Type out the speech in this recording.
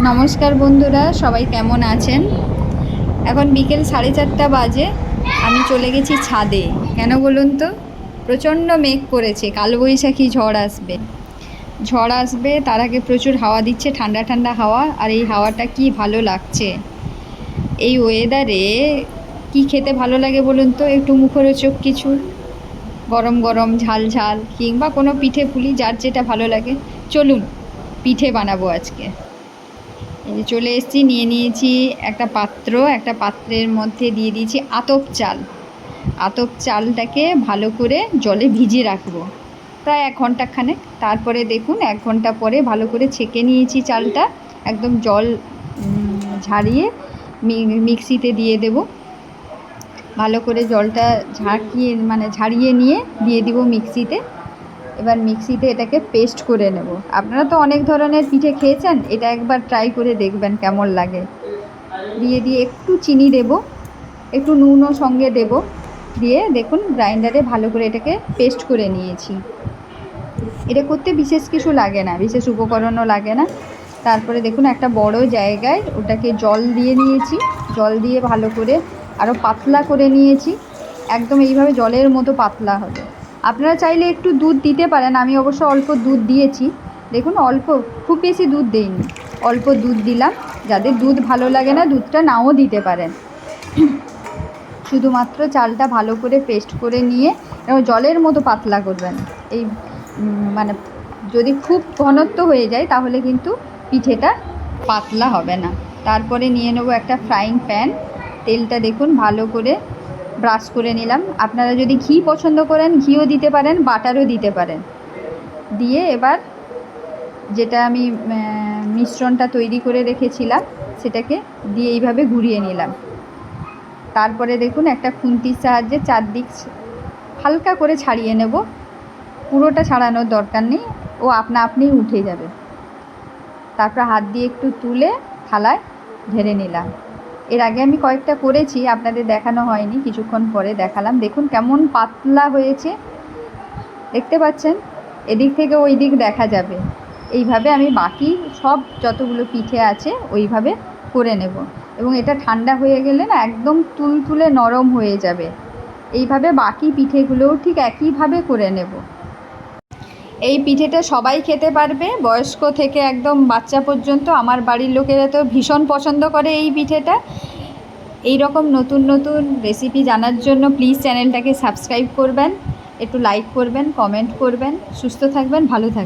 নমস্কার বন্ধুরা, সবাই কেমন আছেন? এখন বিকেল সাড়ে চারটা বাজে, আমি চলে গেছি ছাদে। কেন বলুন তো? প্রচণ্ড মেঘ করেছে, কালবৈশাখী ঝড় আসবে। ঝড় আসবে, তার আগে প্রচুর হাওয়া দিচ্ছে, ঠান্ডা ঠান্ডা হাওয়া, আর এই হাওয়াটা কি ভালো লাগছে? এই ওয়েদারে কি খেতে ভালো লাগে বলুন তো? একটু মুখরোচক কিছু। গরম গরম, ঝাল ঝাল, কিংবা কোনো পিঠে পুলি, যার যেটা ভালো লাগে। চলুন, পিঠে বানাবো আজকে। এই যে চলে এসেছি, নিয়ে নিয়েছি একটা পাত্র, একটা পাত্রের মধ্যে দিয়ে দিয়েছি আতপ চাল। আতপ চালটাকে ভালো করে জলে ভিজিয়ে রাখব। প্রায় এক ঘন্টাখানেক তারপরে দেখুন, এক ঘণ্টা পরে ভালো করে ছেঁকে নিয়েছি চালটা। একদম জল ঝাড়িয়ে মিক্সিতে দিয়ে দেব। ভালো করে জলটা ঝাঁকিয়ে মানে ঝাড়িয়ে নিয়ে দিয়ে দিব মিক্সিতে। এবার মিক্সিতে এটাকে পেস্ট করে নেব। আপনারা তো অনেক ধরনের পিঠে খেয়েছেন, এটা একবার ট্রাই করে দেখবেন কেমন লাগে। দিয়ে দিয়ে একটু চিনি দেব, একটু নুনও সঙ্গে দেব। দিয়ে দেখুন গ্রাইন্ডারে ভালো করে এটাকে পেস্ট করে নিয়েছি। এটা করতে বিশেষ কিছু লাগে না, বিশেষ উপকরণও লাগে না। তারপরে দেখুন একটা বড় জায়গায় ওটাকে জল দিয়ে নিয়েছি। জল দিয়ে ভালো করে আরও পাতলা করে নিয়েছি। একদম এইভাবে জলের মতো পাতলা হবে। আপনারা চাইলে একটু দুধ দিতে পারেন, আমি অবশ্য অল্প দুধ দিয়েছি। দেখুন, অল্প, খুব বেশি দুধ দেইনি। অল্প দুধ দিলাম, যাদের দুধ ভালো লাগে না, দুধটা নাও দিতে পারেন। শুধুমাত্র চালটা ভালো করে পেস্ট করে নিয়ে, এবং জলের মতো পাতলা করবেন। এই মানে যদি খুব ঘনত্ব হয়ে যায়, তাহলে কিন্তু পিঠেটা পাতলা হবে না। তারপরে নিয়ে নেব একটা ফ্রাইং প্যান তেলটা দেখুন, ভালো করে ব্রাশ করে নিলাম। আপনারা যদি ঘি পছন্দ করেন, ঘিও দিতে পারেন, বাটারও দিতে পারেন। দিয়ে এবার যেটা আমি মিশ্রণটা তৈরি করে রেখেছিলাম, সেটাকে দিয়ে এইভাবে ঘুরিয়ে নিলাম। তারপরে দেখুন, একটা খুন্তির সাহায্যে চারদিক হালকা করে ছাড়িয়ে নেব। পুরোটা ছাড়ানোর দরকার নেই, ও আপনা আপনিই উঠে যাবে। তারপর হাত দিয়ে একটু তুলে থালায় ঢেলে নিলাম। এর আগে আমি কয়েকটা করেছি, আপনাদের দেখানো হয়নি, কিছুক্ষণ পরে দেখালাম। দেখুন কেমন পাতলা হয়েছে। দেখতে পাচ্ছেন? এদিক থেকে ওই দিক দেখা যাবে। এইভাবে আমি বাকি সব যতগুলো পিঠে আছে, ওইভাবে করে নেব। এবং এটা ঠান্ডা হয়ে গেলে না একদম তুলতুলে নরম হয়ে যাবে। এইভাবে বাকি পিঠেগুলোও ঠিক একইভাবে করে নেব। এই পিঠেটা সবাই খেতে পারবে। বয়স্ক থেকে একদম বাচ্চা পর্যন্ত আমার বাড়ির লোকেরা তো ভীষণ পছন্দ করে এই পিঠেটা। এই রকম নতুন নতুন রেসিপি জানার জন্য প্লিজ চ্যানেলটাকে সাবস্ক্রাইব করবেন, একটু লাইক করবেন কমেন্ট করবেন। সুস্থ থাকবেন, ভালো থাকবেন।